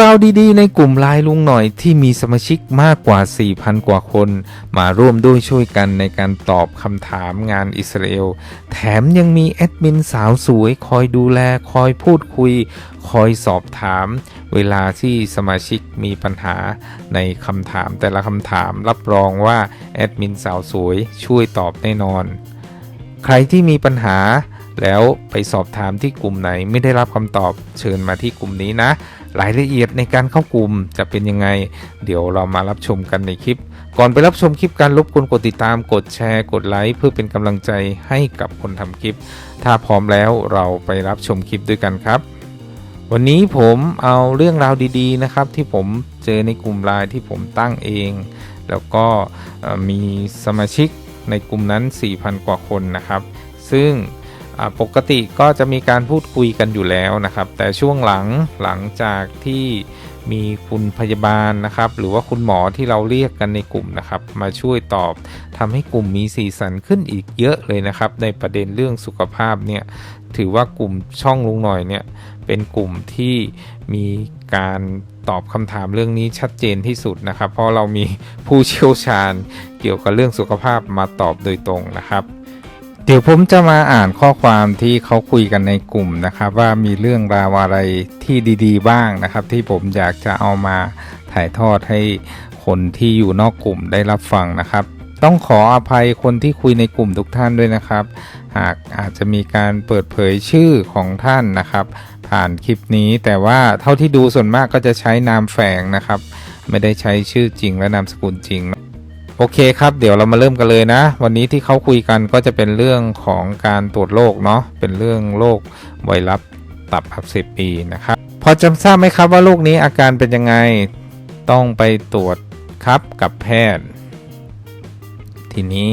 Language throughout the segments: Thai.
ราวดีๆ ในกลุ่มไลน์ลุงหน่อยที่มีสมาชิกมากกว่า 4,000 กว่าคน มาร่วมด้วยช่วยกันในการตอบคำถามงานอิสราเอล แถมยังมีแอดมินสาวสวยคอยดูแล คอยพูดคุย คอยสอบถาม เวลาที่สมาชิกมีปัญหาในคำถามแต่ละคำถามรับรองว่าแอดมินสาวสวยช่วยตอบแน่นอน ใครที่มีปัญหา แล้วไปสอบถามที่กลุ่มไหนไม่ได้รับคำตอบเชิญมาที่กลุ่มนี้นะ รายละเอียดในการเข้ากลุ่มจะเป็นยังไง เดี๋ยวเรามารับชมกันในคลิป ก่อนไปรับชมคลิปการรบกวนกดติดตามกดแชร์ กดไลค์เพื่อเป็นกำลังใจให้กับคนทำคลิป ถ้าพร้อมแล้วเราไปรับชมคลิปด้วยกันครับวันนี้ผมเอาเรื่องราวดีๆนะครับ ที่ผมเจอในกลุ่มไลน์ที่ผมตั้งเอง แล้วก็มีสมาชิกในกลุ่มนั้น 4,000 กว่าคนนะครับ ซึ่ง ปกติก็จะมีการพูดคุยกันอยู่แล้วนะครับ แต่ช่วงหลังหลังจากที่มีคุณพยาบาลนะครับ หรือว่าคุณหมอที่เราเรียกกันในกลุ่มนะครับ มาช่วยตอบทำให้กลุ่มมีสีสันขึ้นอีกเยอะเลยนะครับ ในประเด็นเรื่องสุขภาพเนี่ยถือว่ากลุ่มช่องลุงหน่อยเนี่ยเป็นกลุ่มที่มีการตอบคำถามเรื่องนี้ชัดเจนที่สุดนะครับ เพราะเรามีผู้เชี่ยวชาญเกี่ยวกับเรื่องสุขภาพมาตอบโดยตรงนะครับ เดี๋ยวผมจะมาอ่านข้อความที่เขาคุยกันในกลุ่มนะครับ ว่ามีเรื่องราวอะไรที่ดี ๆ บ้างนะครับ ที่ผมอยากจะเอามาถ่ายทอดให้คนที่อยู่นอกกลุ่มได้รับฟังนะครับ ต้องขออภัยคนที่คุยในกลุ่มทุกท่านด้วยนะครับ หากอาจจะมีการเปิดเผยชื่อของท่านนะครับ ผ่านคลิปนี้แต่ว่าเท่าที่ดูส่วนมากก็จะใช้นามแฝงนะครับ ไม่ได้ใช้ชื่อจริงและนามสกุลจริง โอเคครับ เดี๋ยวเรามาเริ่มกันเลยนะ วันนี้ที่เขาคุยกันก็จะเป็นเรื่องของการตรวจโรคเนาะเป็นเรื่องโรคไวรัสตับอักเสบบีนะครับพอจำทราบไหมครับว่าโรคนี้อาการเป็นยังไงต้องไปตรวจครับกับแพทย์ ทีนี้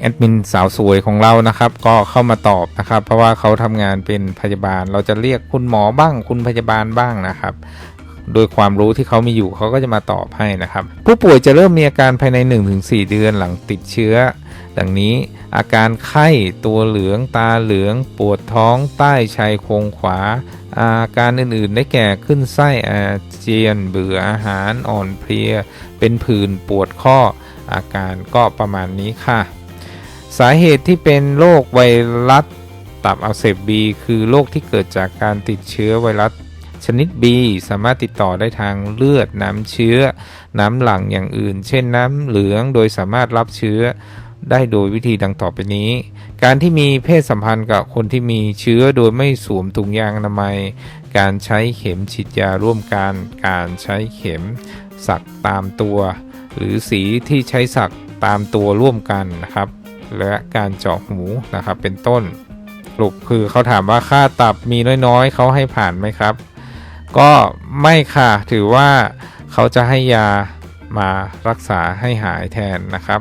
แอดมินสาวสวยของเรานะครับ ก็เข้ามาตอบนะครับ เพราะว่าเขาทำงานเป็นพยาบาล เราจะเรียกคุณหมอบ้างคุณพยาบาลบ้างนะครับ โดยความรู้ที่เขามีอยู่เขาก็จะมาตอบให้นะครับ ผู้ป่วยจะเริ่มมีอาการภายใน 1-4 เดือนหลังติดเชื้อ ดังนี้อาการไข้ตัวเหลืองตาเหลือง ปวดท้องใต้ชายโครงขวา อาการอื่นๆ ได้แก่ขึ้นไส้อาเจียน เบื่ออาหารอ่อนเพลีย เป็นผื่นปวดข้อ อาการก็ประมาณนี้ค่ะ สาเหตุที่เป็นโรคไวรัสตับอักเสบบีคือโรคที่เกิดจากการติดเชื้อไวรัส ชนิด B สามารถติดต่อได้ทางเลือด น้ำเชื้อ น้ำหลั่งอย่างอื่น เช่นน้ำเหลือง โดยสามารถรับเชื้อได้โดยวิธีดังต่อไปนี้ การที่มีเพศสัมพันธ์กับคนที่มีเชื้อโดยไม่สวมถุงยางอนามัย การใช้เข็มฉีดยาร่วมกัน การใช้เข็มสักตามตัว หรือสีที่ใช้สักตามตัวร่วมกันนะครับ และการเจาะหูนะครับเป็นต้นสรุปคือเขาถามว่าค่าตับมีน้อยๆ เขาให้ผ่านไหมครับ ก็ไม่ค่ะถือว่าเขาจะให้ยามารักษาให้หายแทนนะครับ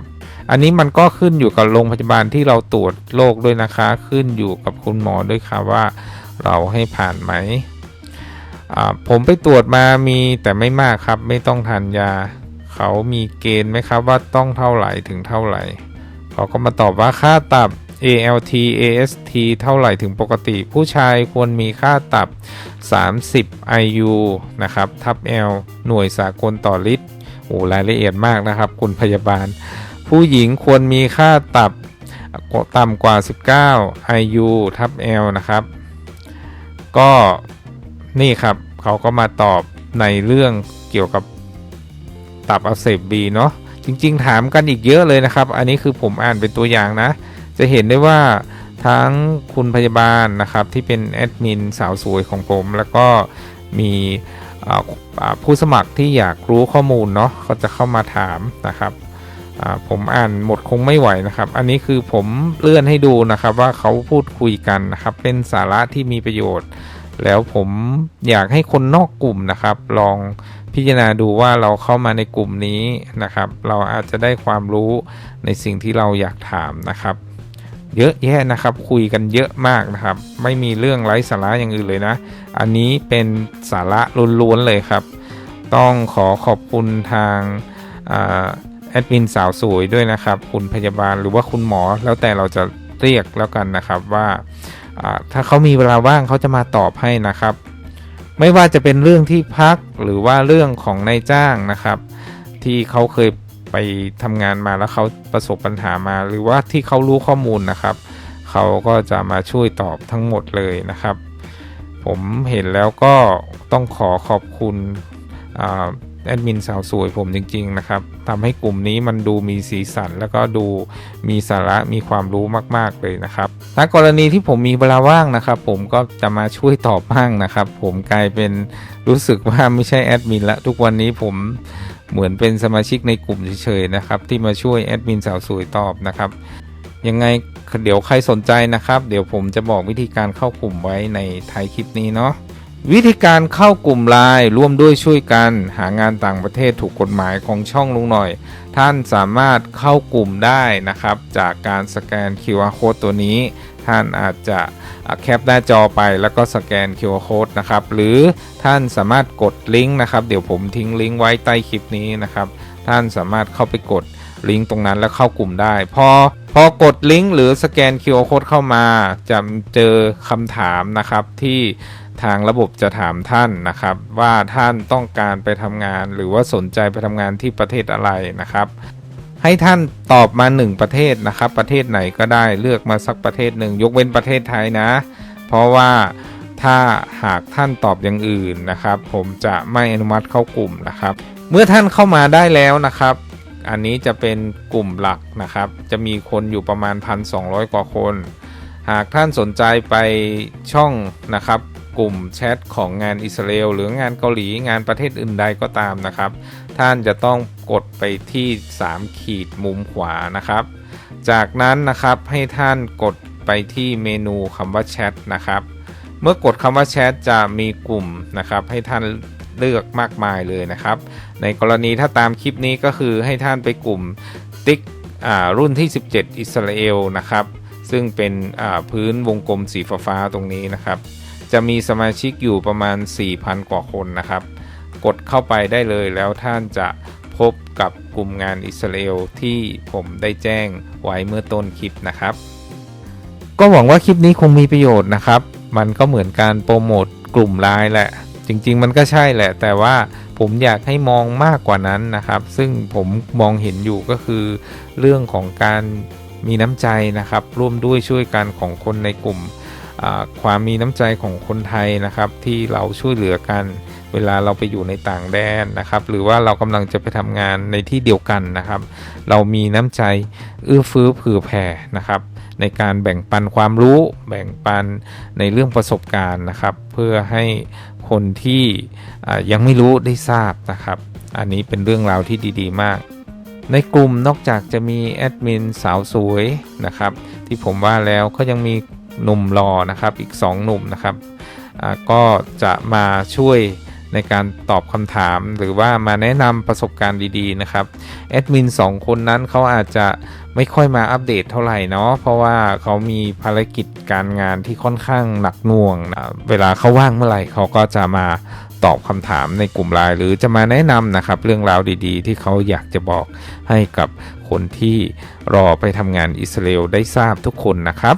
อันนี้มันก็ขึ้นอยู่กับโรงพยาบาลที่เราตรวจโรคด้วยนะคะ ขึ้นอยู่กับคุณหมอด้วยค่ะว่าเราให้ผ่านไหมอ่าผมไปตรวจมามีแต่ไม่มากครับ ไม่ต้องทานยา เขามีเกณฑ์ไหมครับว่าต้องเท่าไหร่ถึงเท่าไหร่เขาก็มาตอบว่าค่าตับ ALT AST เท่าไหร่ถึงปกติ ผู้ชายควรมีค่าตับ 30 IU นะครับ ทับ L หน่วยสากลต่อลิตรโอ้รายละเอียดมากนะครับ คุณพยาบาล ผู้หญิงควรมีค่าตับต่ำกว่า 19 IU ทับ L นะครับ ก็นี่ครับเขาก็มาตอบในเรื่องเกี่ยวกับตับอักเสบบีเนาะจริง ๆ ถามกันอีกเยอะเลยนะครับ อันนี้คือผมอ่านเป็นตัวอย่างนะ จะเห็นได้ว่าทั้งคุณพยาบาลนะครับที่เป็นแอดมินสาวสวยของผม แล้วก็มีผู้สมัครที่อยากรู้ข้อมูลเนาะเขาจะเข้ามาถามนะครับผมอ่านหมดคงไม่ไหวนะครับ อันนี้คือผมเลื่อนให้ดูนะครับว่าเขาพูดคุยกันนะครับ เป็นสาระที่มีประโยชน์ แล้วผมอยากให้คนนอกกลุ่มนะครับ ลองพิจารณาดูว่าเราเข้ามาในกลุ่มนี้นะครับ เราอาจจะได้ความรู้ในสิ่งที่เราอยากถามนะครับ เยอะแยะนะครับ คุยกันเยอะมากนะครับ ไม่มีเรื่องไร้สาระอย่างอื่นเลยนะ อันนี้เป็นสาระล้วนๆเลยครับ ต้องขอขอบคุณทางอแอดมินสาวสวยด้วยนะครับ คุณพยาบาลหรือว่าคุณหมอแล้วแต่เราจะเรียกแล้วกันนะครับว่าถ้าเขามีเวลาว่างเขาจะมาตอบให้นะครับ ไม่ว่าจะเป็นเรื่องที่พักหรือว่าเรื่องของนายจ้างนะครับ ที่เขาเคย ไปทำงานมาแล้วเขาประสบปัญหามา หรือว่าที่เขารู้ข้อมูลนะครับเขาก็จะมาช่วยตอบทั้งหมดเลยนะครับ ผมเห็นแล้วก็ต้องขอขอบคุณอแอดมินสาวสวยผมจริง ๆ นะครับทำให้กลุ่มนี้มันดูมีสีสัน แล้วก็ดูมีสาระมีความรู้มาก ๆ เลยนะครับถ้ากรณีที่ผมมีเวลาว่างนะครับ ผมก็จะมาช่วยตอบบ้างนะครับ ผมกลายเป็นรู้สึกว่าไม่ใช่แอดมินละทุกวันนี้ผม เหมือนเป็นสมาชิกในกลุ่มเฉยๆนะครับ ที่มาช่วยแอดมินสาวสวยตอบนะครับ ยังไงเดี๋ยวใครสนใจนะครับ เดี๋ยวผมจะบอกวิธีการเข้ากลุ่มไว้ในท้ายคลิปนี้เนาะวิธีการเข้ากลุ่มไลน์ร่วมด้วยช่วยกันหางานต่างประเทศถูกกฎหมายของช่องลุงหน่อย ท่านสามารถเข้ากลุ่มได้นะครับ จากการสแกน QR code ตัวนี้ ท่านอาจจะอะ แคปหน้าจอไปแล้วก็สแกน QR code นะครับ หรือท่านสามารถกดลิงก์นะครับ เดี๋ยวผมทิ้งลิงก์ไว้ใต้คลิปนี้นะครับ ท่านสามารถเข้าไปกดลิงก์ตรงนั้นแล้วเข้ากลุ่มได้ พอพอกดลิงก์หรือสแกน QR code เข้ามา จะเจอคำถามนะครับที่ทางระบบจะถามท่านนะครับ ว่าท่านต้องการไปทำงาน หรือว่าสนใจไปทำงานที่ประเทศอะไรนะครับ ให้ท่านตอบมา1ประเทศนะครับ ประเทศไหนก็ได้เลือกมาสักประเทศหนึ่งยกเว้นประเทศไทยนะ เพราะว่าถ้าหากท่านตอบอย่างอื่นนะครับ ผมจะไม่อนุมัติเข้ากลุ่มนะครับ เมื่อท่านเข้ามาได้แล้วนะครับ อันนี้จะเป็นกลุ่มหลักนะครับ จะมีคนอยู่ประมาณ 1,200 กว่าคน หากท่านสนใจไปช่องนะครับ กลุ่มแชทของงานอิสราเอลหรืองานเกาหลีงานประเทศอื่นใดก็ตามนะครับ ท่านจะต้องกดไปที่ 3 ขีดมุมขวานะครับ จากนั้นนะครับให้ท่านกดไปที่เมนูคำว่าแชทนะครับ เมื่อกดคำว่าแชทจะมีกลุ่มนะครับให้ท่านเลือกมากมายเลยนะครับ ในกรณีถ้าตามคลิปนี้ก็คือให้ท่านไปกลุ่มติ๊กรุ่นที่ 17 อิสราเอลนะครับ ซึ่งเป็นพื้นวงกลมสีฟ้าตรงนี้นะครับ จะมีสมาชิกอยู่ประมาณ 4,000 กว่าคนนะครับ กดเข้าไปได้เลยแล้วท่านจะพบกับกลุ่มงานอิสราเอลที่ผมได้แจ้งไว้เมื่อต้นคลิปนะครับ ก็หวังว่าคลิปนี้คงมีประโยชน์นะครับ มันก็เหมือนการโปรโมทกลุ่มไลน์แหละ จริง ๆ มันก็ใช่แหละ แต่ว่าผมอยากให้มองมากกว่านั้นนะครับ ซึ่งผมมองเห็นอยู่ก็คือ เรื่องของการมีน้ำใจนะครับ ร่วมด้วยช่วยกันของคนในกลุ่ม ความมีน้ำใจของคนไทยนะครับ ที่เราช่วยเหลือกัน เวลาเราไปอยู่ในต่างแดนนะครับ หรือว่าเรากำลังจะไปทำงานในที่เดียวกันนะครับ เรามีน้ำใจเอื้อเฟื้อเผื่อแผ่นะครับ ในการแบ่งปันความรู้ แบ่งปันในเรื่องประสบการณ์นะครับ เพื่อให้คนที่ยังไม่รู้ได้ทราบนะครับ อันนี้เป็นเรื่องราวที่ดี ๆ มากในกลุ่มนอกจากจะมีแอดมินสาวสวยนะครับ ที่ผมว่าแล้วก็ยังมี หนุ่มรอนะครับอีก 2 หนุ่มนะครับก็จะมาช่วยในการตอบคำถามหรือว่ามาแนะนำประสบการณ์ดีๆนะครับแอดมิน2 คนนั้นเขาอาจจะไม่ค่อยมาอัปเดตเท่าไหร่เนาะเพราะว่าเขามีภารกิจการงานที่ค่อนข้างหนักหน่วงนะเวลาเขาว่างเมื่อไหร่เขาก็จะมาตอบคำถามในกลุ่มไลน์หรือจะมาแนะนำนะครับ เรื่องราวดีๆ ที่เขาอยากจะบอกให้กับคนที่รอไปทำงานอิสราเอลได้ทราบทุกคนนะครับ